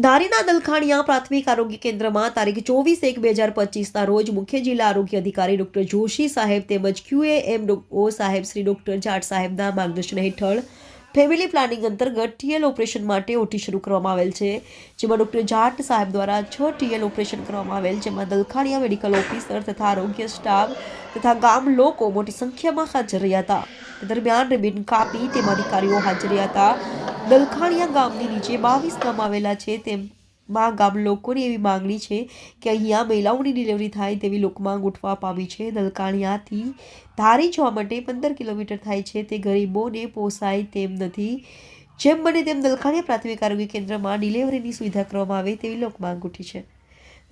ધારીના દલખાણીયા પ્રાથમિક આરોગ્ય કેન્દ્રમાં તારીખ ચોવીસ એક બે હજાર પચીસના રોજ મુખ્ય જિલ્લા આરોગ્ય અધિકારી ડોક્ટર જોશી સાહેબ તેમજ ક્યુએએમ ઓ સાહેબ શ્રી ડોક્ટર જાટ સાહેબના માર્ગદર્શન હેઠળ ફેમિલી પ્લાનિંગ અંતર્ગત ટીએલ ઓપરેશન માટે ઓટી શરૂ કરવામાં આવેલ છે, જેમાં ડૉક્ટર જાટ સાહેબ દ્વારા છ ટીએલ ઓપરેશન કરવામાં આવેલ, જેમાં દલખાણિયા મેડિકલ ઓફિસર તથા આરોગ્ય સ્ટાફ તથા ગામ લોકો મોટી સંખ્યામાં હાજર રહ્યા હતા. દરમિયાન રિબિન કાપી તેમાં અધિકારીઓ હાજર રહ્યા હતા. દલખાણીયા ગામની નીચે બાવીસ ગામ આવેલા છે, તેમાં ગામ લોકોની એવી માંગણી છે કે અહીંયા મહિલાઓની ડિલિવરી થાય તેવી લોકમાંગ ઉઠવા પામી છે. નલકાણિયાથી ધારી જવા માટે પંદર કિલોમીટર થાય છે. તે ગરીબોને પોસાય તેમ નથી. જેમ બને તેમ દલખાણીયા પ્રાથમિક આરોગ્ય કેન્દ્રમાં ડિલિવરીની સુવિધા કરવામાં આવે તેવી લોકમાંગ ઉઠી છે.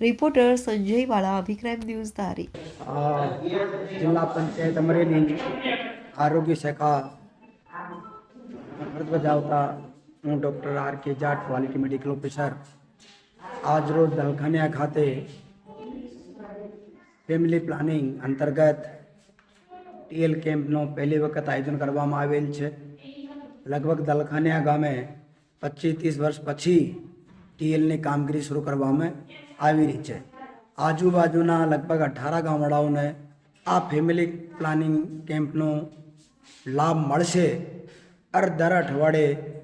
રિપોર્ટર સંજય વાળા, અભિક્રાઇમ ન્યૂઝ ધારી. જિલ્લા પંચાયત અમરેલી આરોગ્ય શાખા ફરજ બજાવતા હું doctor R K Jat, quality medical officer. આજરોજ દલખાનિયા ખાતે ફેમિલી પ્લાનિંગ અંતર્ગત ટીએલ કેમ્પનો પહેલી વખત આયોજન કરવામાં આવેલ છે. લગભગ દલખાનિયા ગામે પચીસ ત્રીસ વર્ષ પછી ટીએલની કામગીરી શરૂ કરવામાં આવી રહી છે. આજુબાજુના લગભગ અઢાર ગામડાઓને આ ફેમિલી પ્લાનિંગ કેમ્પનો લાભ મળશે. અર દર અઠવાડિયે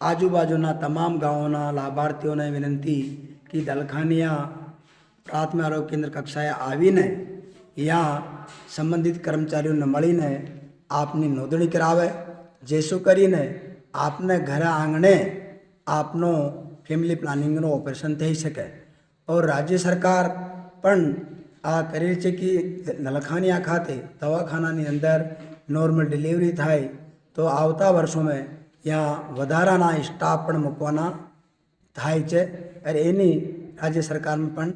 આજુબાજુના તમામ ગામોના લાભાર્થીઓને વિનંતી કે દલખાનિયા પ્રાથમિક આરોગ્ય કેન્દ્ર કક્ષાએ આવીને યા સંબંધિત કર્મચારીઓને મળીને આપની નોંધણી કરાવે. જેસો કરીને આપને ઘરે આંગણે આપનો ફેમિલી પ્લાનિંગનું ઓપરેશન થઈ શકે. ઓર રાજ્ય સરકાર પણ આ કરી છે કે નલખાનિયા ખાતે દવાખાનાની અંદર નોર્મલ ડિલિવરી થાય તો આવતા વર્ષોમાં ત્યાં વધારાના સ્ટાફ પણ મૂકવાના થાય છે અને એની રાજ્ય સરકારમાં પણ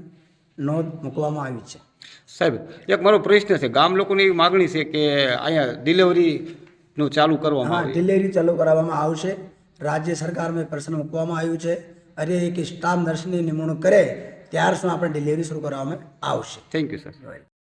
નોંધ મૂકવામાં આવી છે. સાહેબ એક મારો પ્રશ્ન છે. ગામ લોકોની એવી માગણી છે કે અહીંયા ડિલિવરીનું ચાલુ કરવામાં હા આવે. ડિલિવરી ચાલુ કરાવવામાં આવશે. રાજ્ય સરકારમાં પ્રશ્ન મૂકવામાં આવ્યું છે. અરે એક સ્ટાફ નર્સની નિમણૂક કરે ત્યાર સુધી આપણે ડિલિવરી શરૂ કરવામાં આવશે. Thank you sir